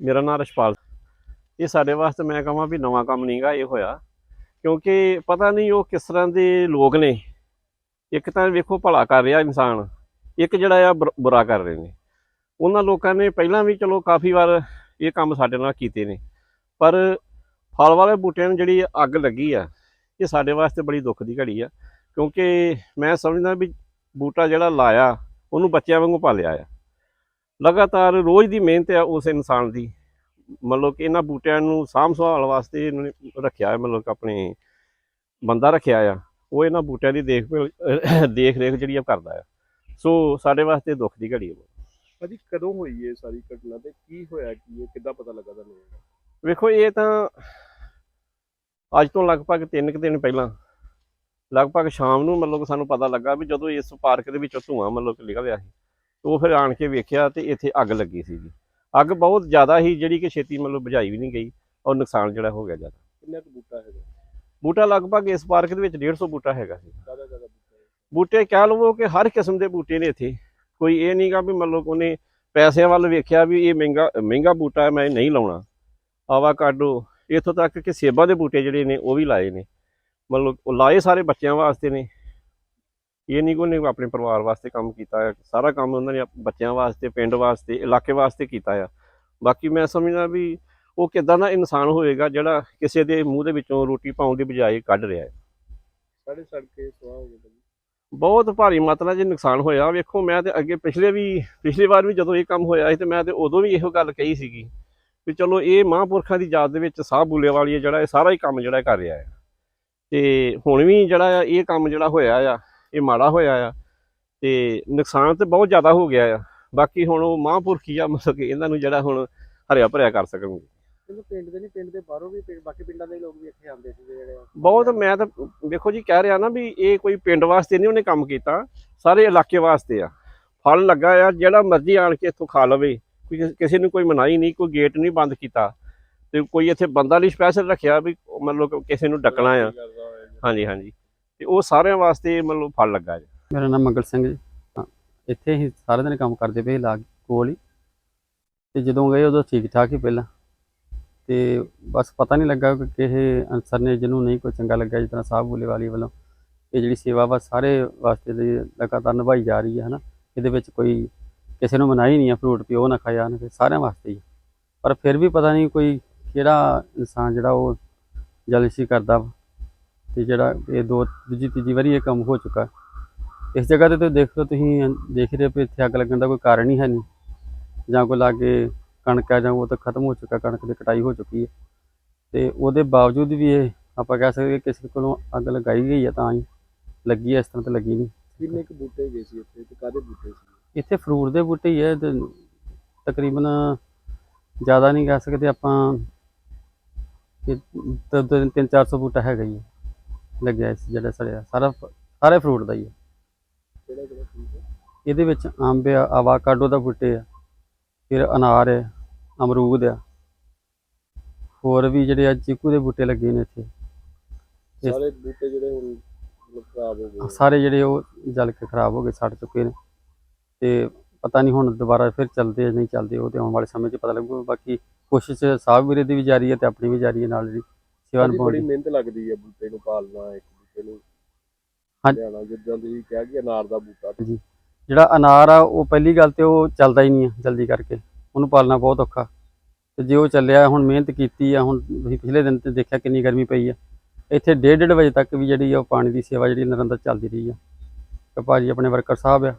ਮੇਰਾ ਨਾਮ ਰਸ਼ਪਾਲ ਇਹ ਸਾਡੇ ਵਾਸਤੇ ਮੈਂ ਕਹਾਂ ਵੀ ਨਵਾਂ ਕੰਮ ਨਹੀਂਗਾ, ਇਹ ਹੋਇਆ। ਕਿਉਂਕਿ ਪਤਾ ਨਹੀਂ ਉਹ ਕਿਸ ਤਰ੍ਹਾਂ ਦੇ ਲੋਕ ਨੇ। ਇੱਕ ਤਾਂ ਵੇਖੋ ਭਲਾ ਕਰ ਰਿਹਾ ਇਨਸਾਨ। ਇੱਕ ਜਿਹੜਾ ਆ ਬੁਰ- ਬੁਰਾ ਕਰ ਰਹੇ ਨੇ। ਉਹਨਾਂ ਲੋਕਾਂ ਨੇ ਪਹਿਲਾਂ ਵੀ ਚਲੋ ਕਾਫੀ ਵਾਰ ਇਹ ਕੰਮ ਸਾਡੇ ਨਾਲ ਕੀਤੇ ਨੇ। ਪਰ ਫਲ ਵਾਲੇ ਬੂਟਿਆਂ ਨੂੰ ਜਿਹੜੀ ਅੱਗ ਲੱਗੀ ਆ, ਇਹ ਸਾਡੇ ਵਾਸਤੇ ਬੜੀ ਦੁੱਖ ਦੀ ਘੜੀ ਆ। ਕਿਉਂਕਿ ਮੈਂ ਸਮਝਦਾ ਵੀ ਬੂਟਾ ਜਿਹੜਾ ਲਾਇਆ, ਉਹਨੂੰ ਬੱਚਿਆਂ ਵਾਂਗੂ ਪਾਲਿਆ ਆ। ਲਗਾਤਾਰ ਰੋਜ਼ ਦੀ ਮਿਹਨਤ ਆ ਉਸ ਇਨਸਾਨ ਦੀ। ਮਤਲਬ ਕਿ ਇਹਨਾਂ ਬੂਟਿਆਂ ਨੂੰ ਸਾਂਭ ਸੰਭਾਲ ਵਾਸਤੇ ਇਹਨਾਂ ਨੇ ਰੱਖਿਆ ਹੈ ਮਤਲਬ ਕਿ ਆਪਣੇ ਬੰਦਾ ਰੱਖਿਆ ਆ। ਉਹ ਇਹਨਾਂ ਬੂਟਿਆਂ ਦੀ ਦੇਖ ਦੇਖ ਰੇਖ ਜਿਹੜੀ ਆ ਕਰਦਾ ਆ। ਸੋ ਸਾਡੇ ਵਾਸਤੇ ਦੁੱਖ ਦੀ ਘੜੀ ਹੈ ਭਾਜੀ ਕਦੋਂ ਹੋਈ ਇਹ ਸਾਰੀ ਘਟਨਾ ਤੇ ਕੀ ਹੋਇਆ ਕੀ ਇਹ ਕਿੱਦਾਂ ਪਤਾ ਲੱਗਾ ਤੁਹਾਨੂੰ? ਵੇਖੋ ਇਹ ਤਾਂ ਅੱਜ ਤੋਂ ਲਗਭਗ 3 ਕੁ ਦਿਨ ਪਹਿਲਾਂ ਲਗਭਗ ਸ਼ਾਮ ਨੂੰ ਮਤਲਬ ਸਾਨੂੰ ਪਤਾ ਲੱਗਾ ਵੀ ਜਦੋਂ ਇਸ ਪਾਰਕ ਦੇ ਵਿੱਚੋਂ ਧੂਆਂ ਮਤਲਬ ਕਿ ਨਿਕਲਿਆ ਸੀ ਉਹ ਫਿਰ ਆਣ ਕੇ ਵੇਖਿਆ ਤੇ ਇੱਥੇ ਅੱਗ ਲੱਗੀ ਸੀ ਜੀ। ਅੱਗ ਬਹੁਤ ਜ਼ਿਆਦਾ ਸੀ ਜਿਹੜੀ ਕਿ ਛੇਤੀ ਮਤਲਬ ਬੁਝਾਈ ਵੀ ਨਹੀਂ ਗਈ ਔਰ ਨੁਕਸਾਨ ਜਿਹੜਾ ਹੋ ਗਿਆ ਜ਼ਿਆਦਾ। ਕਿੰਨਾ ਕੁ ਬੂਟਾ ਹੈਗਾ? ਬੂਟਾ ਲਗਭਗ ਇਸ ਪਾਰਕ ਦੇ ਵਿੱਚ 150 ਬੂਟਾ ਹੈਗਾ ਸੀ। ਜ਼ਿਆਦਾ ਜ਼ਿਆਦਾ ਬੂਟਾ ਹੈ। ਬੂਟੇ ਕਹਿ ਲਵੋ ਕਿ ਹਰ ਕਿਸਮ ਦੇ ਬੂਟੇ ਨੇ ਇੱਥੇ। ਕੋਈ ਇਹ ਨਹੀਂਗਾ ਵੀ ਮਤਲਬ ਉਹਨੇ ਪੈਸਿਆਂ ਵੱਲ ਵੇਖਿਆ ਵੀ ਇਹ ਮਹਿੰਗਾ ਮਹਿੰਗਾ ਬੂਟਾ ਹੈ ਮੈਂ ਨਹੀਂ ਲਾਉਣਾ। ਆਵਾਕਾਡੋ ਇੱਥੋਂ ਤੱਕ ਕਿ ਸੇਬਾਂ ਦੇ ਬੂਟੇ ਜਿਹੜੇ ਨੇ ਉਹ ਵੀ ਲਾਏ ਨੇ। ਮਤਲਬ ਉਹ ਲਾਏ ਸਾਰੇ ਬੱਚਿਆਂ ਵਾਸਤੇ ਨੇ। ਇਹ ਨਹੀਂ ਕੋਈ ਨੇ ਆਪਣੇ ਪਰਿਵਾਰ ਵਾਸਤੇ ਕੰਮ ਕੀਤਾ ਹੈ ਸਾਰਾ ਕੰਮ ਉਹਨਾਂ ਨੇ ਬੱਚਿਆਂ ਵਾਸਤੇ ਪਿੰਡ ਵਾਸਤੇ ਇਲਾਕੇ ਵਾਸਤੇ ਕੀਤਾ ਆ। ਬਾਕੀ ਮੈਂ ਸਮਝਦਾ ਵੀ ਉਹ ਕਿਦਾਂ ਦਾ ਇਨਸਾਨ ਹੋਏਗਾ ਜਿਹੜਾ ਕਿਸੇ ਦੇ ਮੂੰਹ ਦੇ ਵਿੱਚੋਂ ਰੋਟੀ ਪਾਉਣ ਦੀ ਬਜਾਏ ਕੱਢ ਰਿਹਾ ਹੈ। ਸਾਡੇ ਸੜਕੇ ਸਵਾਹ ਹੋ ਗਏ ਬਹੁਤ ਭਾਰੀ ਮਾਤਰਾ 'ਚ ਨੁਕਸਾਨ ਹੋਇਆ। ਵੇਖੋ ਮੈਂ ਤੇ ਅੱਗੇ ਪਿਛਲੇ ਵੀ ਪਿਛਲੀ ਵਾਰ ਵੀ ਜਦੋਂ ਇਹ ਕੰਮ ਹੋਇਆ ਸੀ ਤੇ ਮੈਂ ਤੇ ਉਦੋਂ ਵੀ ਇਹੋ ਗੱਲ ਕਹੀ ਸੀਗੀ ਵੀ ਚਲੋ ਇਹ ਮਹਾਂਪੁਰਖਾਂ ਦੀ ਯਾਦ ਦੇ ਵਿੱਚ ਸਾਹ ਬੁੱਲੇ ਵਾਲੀ ਜਿਹੜਾ ਇਹ ਸਾਰਾ ਹੀ ਕੰਮ ਜਿਹੜਾ ਕਰ ਰਿਹਾ ਹੈ। ਤੇ ਹੁਣ ਵੀ ਜਿਹੜਾ ਇਹ ਕੰਮ ਜਿਹੜਾ ਹੋਇਆ ਆ ਇਹ ਮਾੜਾ ਹੋਇਆ ਆ ਤੇ ਨੁਕਸਾਨ ਤੇ ਬਹੁਤ ਜ਼ਿਆਦਾ ਹੋ ਗਿਆ ਆ। ਬਾਕੀ ਹੁਣ ਉਹ ਮਹਾਂਪੁਰਖੀ ਆ ਮਤਲਬ ਕਿ ਇਹਨਾਂ ਨੂੰ ਜਿਹੜਾ ਹੁਣ ਹਰਿਆ ਭਰਿਆ ਕਰ ਸਕਣਗੇ। ਇਹਨੂੰ ਪਿੰਡ ਦੇ ਨਹੀਂ ਪਿੰਡ ਦੇ ਬਾਹਰੋਂ ਵੀ ਬਾਕੀ ਪਿੰਡਾਂ ਦੇ ਲੋਕ ਵੀ ਇੱਥੇ ਆਉਂਦੇ ਸੀ ਜਿਹੜੇ ਬਹੁਤ ਮੈਂ ਤਾਂ ਵੇਖੋ ਜੀ ਕਹਿ ਰਿਹਾ ਨਾ ਵੀ ਇਹ ਕੋਈ ਪਿੰਡ ਵਾਸਤੇ ਨਹੀਂ ਉਹਨੇ ਕੰਮ ਕੀਤਾ ਸਾਰੇ ਇਲਾਕੇ ਵਾਸਤੇ ਆ। ਫਲ ਲੱਗਾ ਆ ਜਿਹੜਾ ਮਰਜ਼ੀ ਆਣ ਕੇ ਇੱਥੋਂ ਖਾ ਲਵੇ। ਕੋਈ ਕਿਸੇ ਨੂੰ ਕੋਈ ਮਨਾਹੀ ਨਹੀਂ ਕੋਈ ਗੇਟ ਨਹੀਂ ਬੰਦ ਕੀਤਾ। ਤੇ ਕੋਈ ਇੱਥੇ ਬੰਦਾ ਲਈ ਸਪੈਸ਼ਲ ਰੱਖਿਆ ਵੀ ਮਤਲਬ ਕਿਸੇ ਨੂੰ ਡੱਕਣਾ ਆ। ਹਾਂਜੀ ਹਾਂਜੀ। ਤੇ ਉਹ ਸਾਰਿਆਂ ਵਾਸਤੇ ਮਤਲਬ ਫਲ ਲੱਗਾ ਜੀ। ਮੇਰਾ ਨਾਮ ਮੰਗਲ ਸਿੰਘ ਜੀ। ਇੱਥੇ ਹੀ ਸਾਰੇ ਦਿਨ ਕੰਮ ਕਰਦੇ ਪਏ ਲਾਗ ਕੋਲ ਹੀ। ਤੇ ਜਦੋਂ ਗਏ ਉਦੋਂ ਠੀਕ ਠਾਕ ਹੀ ਪਹਿਲਾਂ। ਤੇ ਬਸ ਪਤਾ ਨਹੀਂ ਲੱਗਾ ਕਿ ਕਿਸੇ ਅਨਸਰ ਨੇ ਜਿਹਨੂੰ ਨਹੀਂ ਕੋਈ ਚੰਗਾ ਲੱਗਾ ਜਿਸ ਤਰ੍ਹਾਂ ਸਾਹਿਬ ਬੁੱਲੇ ਵਾਲੀ। ਵੱਲੋਂ ਇਹ ਜਿਹੜੀ ਸੇਵਾ ਵਾ ਸਾਰੇ ਵਾਸਤੇ ਦੀ ਲਗਾਤਾਰ ਨਿਭਾਈ ਜਾ ਰਹੀ ਹੈ, ਹਨਾ। ਇਹਦੇ ਵਿੱਚ ਕੋਈ ਕਿਸੇ ਨੂੰ ਮਨਾਹੀ ਨਹੀਂ ਆ, ਫਰੂਟ ਪਿਓ ਨਾ ਖਾਇਆ ਨਾ ਸਾਰਿਆਂ ਵਾਸਤੇ ਹੀ। ਪਰ ਫਿਰ ਵੀ ਪਤਾ ਨਹੀਂ ਕੋਈ ਕਿਹੜਾ ਇਨਸਾਨ ਜਿਹੜਾ ਉਹ ਜਲਸੀ ਕਰਦਾ ਵਾ। ਤੇ ਜਿਹੜਾ ਇਹ ਦੋ ਦੂਜੀ ਤੀਜੀ ਵਾਰੀ ਇਹ ਕੰਮ ਹੋ ਚੁੱਕਾ। ਇਸ ਜਗ੍ਹਾ ਤੇ ਤੁਸੀਂ ਦੇਖੋ ਤੁਸੀਂ ਦੇਖ ਰਹੇ ਹੋ ਇੱਥੇ ਅੱਗ ਲੱਗਣ ਦਾ ਕੋਈ ਕਾਰਨ ਹੀ ਹੈ ਨਹੀਂ। ਜਾਂ ਕੋਈ ਲਾਗੇ ਕਣਕ ਹੈ ਜਾਂ ਉਹ ਤਾਂ ਖਤਮ ਹੋ ਚੁੱਕਾ ਕਣਕ ਦੀ ਕਟਾਈ ਹੋ ਚੁੱਕੀ ਹੈ। ਤੇ ਉਹਦੇ ਬਾਵਜੂਦ ਵੀ ਇਹ ਆਪਾਂ ਕਹਿ ਸਕਦੇ ਕਿ ਕਿਸੇ ਕੋਲੋਂ ਅੱਗ ਲਗਾਈ ਗਈ ਹੈ ਤਾਂ ਹੀ ਲੱਗੀ ਹੈ ਇਸ ਤਰ੍ਹਾਂ ਤਾਂ ਲੱਗੀ ਨਹੀਂ। ਕਿੰਨੇ ਕੁ ਬੂਟੇ ਗਏ ਸੀ ਇੱਥੇ ਤੇ ਕਾਦੇ ਬੂਟੇ ਸੀ? ਇੱਥੇ ਫਰੂਟ ਦੇ ਬੂਟੇ ਹੀ ਹੈ ਤੇ ਤਕਰੀਬਨ ਜ਼ਿਆਦਾ ਨਹੀਂ ਕਹਿ ਸਕਦੇ ਆਪਾਂ ਕਿ ਤ- ਤ- ਤਿੰਨ ਚਾਰ ਸੌ ਬੂਟਾ ਹੈਗਾ ਹੈ। ਲੱਗਿਆ ਇਸ ਜਿਹੜਾ ਸੜਿਆ ਸਾਰਾ ਸਾਰੇ ਫਰੂਟ ਦਾ ਹੀ ਹੈ ਕਿਹੜਾ ਕਿਹੜਾ ਫਰੂਟ ਹੈ ਇਹਦੇ ਵਿੱਚ ਅੰਬ ਆ ਆਵਾਕਾਡੋ ਦਾ ਬੂਟੇ ਆ ਫਿਰ ਅਨਾਰ ਹੈ ਅਮਰੂਦ ਆ ਹੋਰ ਵੀ ਜਿਹੜੇ ਆ ਚੀਕੂ ਦੇ ਬੂਟੇ ਲੱਗੇ ਨੇ ਇੱਥੇ। ਸਾਰੇ ਬੂਟੇ ਜਿਹੜੇ ਹੁਣ ਖਰਾਬ ਹੋ ਗਏ ਸਾਰੇ ਜਿਹੜੇ ਉਹ ਜਲ ਕੇ ਖਰਾਬ ਹੋ ਗਏ ਸੜ ਚੁੱਕੇ ਨੇ। ਤੇ ਪਤਾ ਨਹੀਂ ਹੁਣ ਦੁਬਾਰਾ ਫਿਰ ਚੱਲਦੇ ਆ ਨਹੀਂ ਚੱਲਦੇ ਉਹ ਤੇ ਆਉਣ ਵਾਲੇ ਸਮੇਂ 'ਚ ਪਤਾ ਲੱਗੂ। ਬਾਕੀ ਕੋਸ਼ਿਸ਼ ਸਾਹਿਬ ਵੀਰੇ ਦੀ ਵੀ ਜਾਰੀ ਹੈ ਤੇ ਆਪਣੀ ਵੀ ਜਾਰੀ ਹੈ ਨਾਲ ਜਿਹੜੀ ਸੇਵਾ ਭਾਜੀ, ਨਿਭਾਉਣ ਬੜੀ ਮਿਹਨਤ ਲੱਗਦੀ ਹੈ ਬੂਟੇ ਨੂੰ ਪਾਲਣਾ ਇੱਕ ਬੂਟੇ ਨੂੰ ਹਾਂਜੀ। ਲਿਆਉਣਾ ਜਿੱਦਾਂ ਤੁਸੀਂ ਕਿਹਾ ਕਿ ਅਨਾਰ ਦਾ ਬੂਟਾ। ਜਿਹੜਾ ਅਨਾਰ ਆ ਉਹ ਪਹਿਲੀ ਗੱਲ ਤੇ ਉਹ ਚੱਲਦਾ ਹੀ ਨਹੀਂ ਆ ਜਲਦੀ ਕਰਕੇ। ਉਹਨੂੰ ਪਾਲਣਾ ਬਹੁਤ ਔਖਾ। ਤੇ ਜੇ ਉਹ ਚੱਲਿਆ ਹੁਣ ਮਿਹਨਤ ਕੀਤੀ ਆ ਹੁਣ ਤੁਸੀਂ ਪਿਛਲੇ ਦਿਨ ਤੇ ਦੇਖਿਆ ਕਿੰਨੀ ਗਰਮੀ ਪਈ ਆ। ਇੱਥੇ ਡੇਢ ਡੇਢ ਵਜੇ ਤੱਕ ਵੀ ਜਿਹੜੀ ਆ ਉਹ ਪਾਣੀ ਦੀ ਸੇਵਾ ਜਿਹੜੀ ਨਿਰੰਤਰ ਚੱਲਦੀ ਰਹੀ ਆ। ਤੇ ਭਾਜੀ ਆਪਣੇ ਵਰਕਰ ਸਾਹਿਬ ਆ।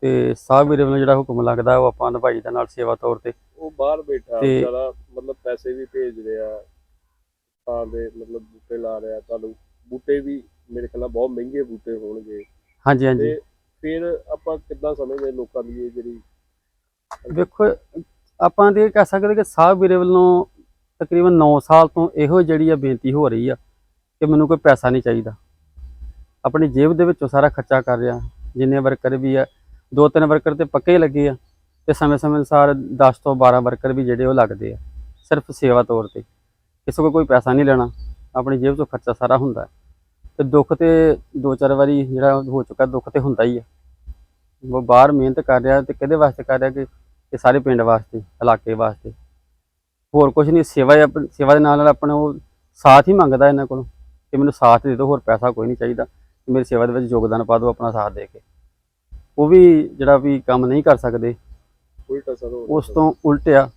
ਤੇ ਸਾਹਿਬ ਵੀਰੇ ਵੱਲੋਂ ਜਿਹੜਾ ਹੁਕਮ ਲੱਗਦਾ ਉਹ ਆਪਾਂ ਨਿਭਾਈ ਦਾ ਨਾਲ ਸੇਵਾ ਤੌਰ ਤੇ। ਉਹ ਬਾਹਰ ਬੈਠਾ ਤੇ- ਵਿਚਾਰਾ ਮਤਲਬ ਪੈਸੇ ਵੀ ਭੇਜ ਰਿਹਾ। ਤਾਂ ਦੇ ਮਤਲਬ ਬੂਟੇ ਲਾ ਰਿਹਾ ਤੁਹਾਨੂੰ ਬੂਟੇ ਵੀ ਮੇਰੇ ਖਿਆਲ ਨਾਲ ਬਹੁਤ ਮਹਿੰਗੇ ਬੂਟੇ ਹੋਣਗੇ। ਹਾਂਜੀ ਹਾਂਜੀ। ਤੇ ਫਿਰ ਆਪਾਂ ਕਿੱਦਾਂ ਸਮਝਦੇ ਲੋਕਾਂ ਦੀ ਇਹ ਜਿਹੜੀ ਵੇਖੋ ਆਪਾਂ ਤੇ ਇਹ ਕਹਿ ਸਕਦੇ ਕਿ ਸਾਹਿਬ ਵੀਰੇ ਵੱਲੋਂ ਤਕਰੀਬਨ 9 ਸਾਲ ਤੋਂ ਇਹੋ ਜਿਹੜੀ ਆ ਬੇਨਤੀ ਹੋ ਰਹੀ ਆ ਕਿ ਮੈਨੂੰ ਕੋਈ ਪੈਸਾ ਨਹੀਂ ਚਾਹੀਦਾ। ਆਪਣੀ ਜੇਬ ਦੇ ਵਿੱਚੋਂ ਸਾਰਾ ਖਰਚਾ ਕਰ ਰਿਹਾ ਜਿੰਨੇ ਵਰਕਰ ਵੀ ਆ ਦੋ ਤਿੰਨ ਵਰਕਰ ਤੇ ਪੱਕੇ ਹੀ ਲੱਗੇ ਆ ਤੇ ਸਮੇਂ-ਸਮੇਂ ਅਨੁਸਾਰ 10 ਤੋਂ 12 ਵਰਕਰ ਵੀ ਜਿਹੜੇ ਉਹ ਲੱਗਦੇ ਆ ਸਿਰਫ ਸੇਵਾ ਤੌਰ ਤੇ। ਕਿਸੇ ਕੋਲ ਕੋਈ ਪੈਸਾ ਨਹੀਂ ਲੈਣਾ। ਆਪਣੀ ਜੇਬ ਤੋਂ ਖਰਚਾ ਸਾਰਾ ਹੁੰਦਾ ਹੈ। ਤੇ ਦੁੱਖ ਤੇ ਦੋ ਚਾਰ ਵਾਰੀ ਜਿਹੜਾ ਹੋ ਚੁੱਕਾ ਦੁੱਖ ਤੇ ਹੁੰਦਾ ਹੀ ਆ ਉਹ ਬਾਹਰ ਮਿਹਨਤ ਕਰ ਰਿਹਾ ਤੇ ਕਿਹਦੇ ਵਾਸਤੇ ਕਰ ਰਿਹਾ ਕਿ ਇਹ ਸਾਰੇ ਪਿੰਡ ਵਾਸਤੇ ਇਲਾਕੇ ਵਾਸਤੇ। ਹੋਰ ਕੁਝ ਨਹੀਂ ਸੇਵਾ ਸੇਵਾ ਦੇ ਨਾਲ ਨਾਲ ਆਪਣਾ ਉਹ ਸਾਥ ਹੀ ਮੰਗਦਾ ਇਹਨਾਂ ਕੋਲੋਂ ਕਿ ਮੈਨੂੰ ਸਾਥ ਦੇ ਦਿਓ ਹੋਰ ਪੈਸਾ ਕੋਈ ਨਹੀਂ ਚਾਹੀਦਾ। ਮੇਰੀ ਸੇਵਾ ਦੇ ਵਿੱਚ ਯੋਗਦਾਨ ਪਾ ਦਿਓ ਆਪਣਾ ਸਾਥ ਦੇ ਕੇ। ਉਹ ਵੀ ਜਿਹੜਾ ਵੀ ਕੰਮ ਨਹੀਂ ਕਰ ਸਕਦੇ ਉਲਟਾ ਸਰ ਹੋ ਉਸ ਤੋਂ ਉਲਟ ਆ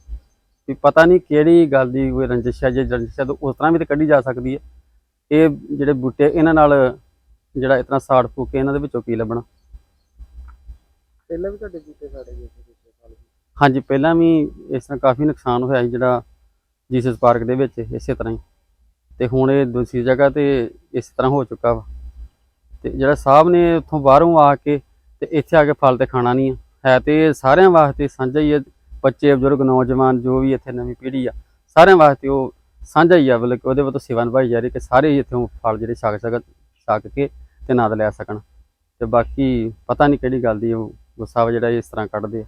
ਵੀ ਪਤਾ ਨਹੀਂ ਕਿਹੜੀ ਗੱਲ ਦੀ ਕੋਈ ਰੰਜਿਸ਼ ਹੈ ਜੇ ਰੰਜਿਸ਼ ਹੈ ਤਾਂ ਉਸ ਤਰ੍ਹਾਂ ਵੀ ਤਾਂ ਕੱਢੀ ਜਾ ਸਕਦੀ ਹੈ। ਇਹ ਜਿਹੜੇ ਬੂਟੇ ਇਹਨਾਂ ਨਾਲ ਜਿਹੜਾ ਇਤਨਾ ਸਾੜ ਫੂਕ ਕੇ ਇਹਨਾਂ ਦੇ ਵਿੱਚੋਂ ਕੀ ਲੱਭਣਾ? ਪਹਿਲਾਂ ਵੀ ਤੁਹਾਡੇ ਬੂਟੇ ਸਾਡੇ ਗਏ ਸੀ ਪਿਛਲੇ ਸਾਲ ਵੀ। ਹਾਂਜੀ ਪਹਿਲਾਂ ਵੀ ਇਸ ਤਰ੍ਹਾਂ ਕਾਫੀ ਨੁਕਸਾਨ ਹੋਇਆ ਸੀ ਜਿਹੜਾ ਜੀਸਸ ਪਾਰਕ ਦੇ ਵਿੱਚ ਇਸੇ ਤਰ੍ਹਾਂ ਹੀ। ਤੇ ਹੁਣ ਇਹ ਦੂਸਰੀ ਜਗ੍ਹਾ ਤੇ ਇਸ ਤਰ੍ਹਾਂ ਹੋ ਚੁੱਕਾ ਵਾ। ਤੇ ਜਿਹੜਾ ਸਾਹਿਬ ਨੇ ਉੱਥੋਂ ਬਾਹਰੋਂ ਆ ਕੇ ਤੇ ਇੱਥੇ ਆ ਕੇ ਫਲ ਤੇ ਖਾਣਾ ਨਹੀਂ ਆ। ਹੈ ਤੇ ਸਾਰਿਆਂ ਵਾਸਤੇ ਸਾਂਝਾ ਹੀ ਹੈ। ਬੱਚੇ, ਬਜ਼ੁਰਗ, ਨੌਜਵਾਨ, ਜੋ ਵੀ ਇੱਥੇ ਨਵੀਂ ਪੀੜ੍ਹੀ ਆ, ਸਾਰਿਆਂ ਵਾਸਤੇ ਉਹ ਸਾਂਝਾ ਹੀ ਆ, ਮਤਲਬ ਕਿ ਉਹਦੇ ਵੱਲੋਂ ਸੇਵਾ ਨਿਭਾਈ ਜਾ ਰਹੀ ਕਿ ਸਾਰੇ ਇੱਥੋਂ ਫਲ ਜਿਹੜੇ ਛਕ ਸਕਣ ਛਕ ਕੇ ਤੇ ਆਨੰਦ ਲੈ ਸਕਣ। ਤੇ ਬਾਕੀ ਪਤਾ ਨਹੀਂ ਕਿਹੜੀ ਗੱਲ ਦੀ ਉਹ ਗੁੱਸਾ ਵਾ ਜਿਹੜਾ ਇਸ ਤਰ੍ਹਾਂ ਕੱਢਦੇ ਆ।